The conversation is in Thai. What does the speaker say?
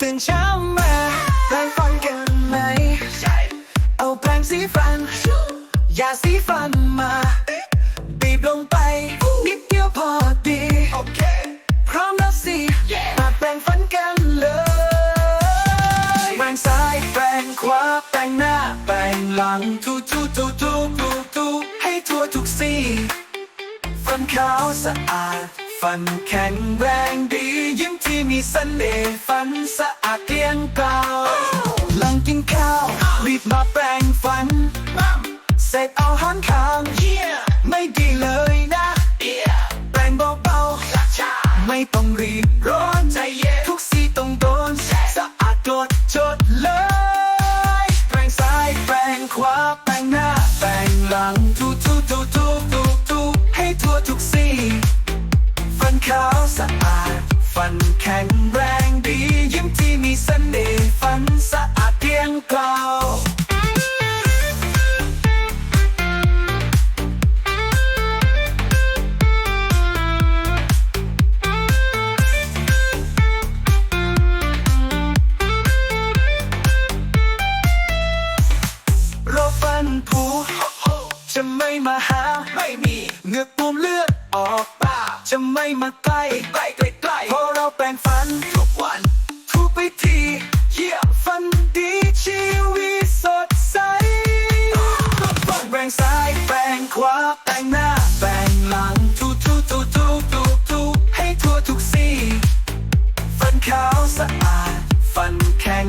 ตื่นเช้ามาแปรงฟันกันไหม เอาแปรงสีฟัน ยาสีฟันมาบีบลงไป นิดเดียวพอดี พร้อมแล้วสิมาแปรงฟันกันเลยแปรงซ้ายแปรงขวาแปรงหน้าแปรงหลังทูทูทูทูทูทูให้ทั่วทุกซี่ฟันขาวสะอาด ฟันแข็งแรงดียิ้มที่มีเสน่ห์ฟันสะอาดเกลี้ยงเกลาหลังกินข้าวรีบมาแปรงฟันเสร็จเอาหันข้างไม่ดีเลยนะแปรงเบาๆไม่ต้องรีบร้อนใจเย็นทุกสีต้องโดนสะอาดโดดจดเลย แปรงซ้ายแปรงขวาแปรงหน้าแปรงหลังทูทู ขาวสะอาด ฟันแข็งแรงดี ยิ้มที่มีเสน่ห์ฟันสะอาดเพียงเกลาโรคฟันผุจะไม่มาหาไม่มีเงือกปุ่มเลือดออก จะไม่มาใกล้ใกล้ใกล้ใกล้เพราะเราแปรงฟันทุกวันทุกไปทีเยี่ยมฟันดีชีวิตสดใสแปรงซ้ายแปรงขวาแปรงหน้าแปรงหลังทูทูทูทูทูทูให้ทั่วทุกซี่ฟันขาวสะอาดฟันแข็ง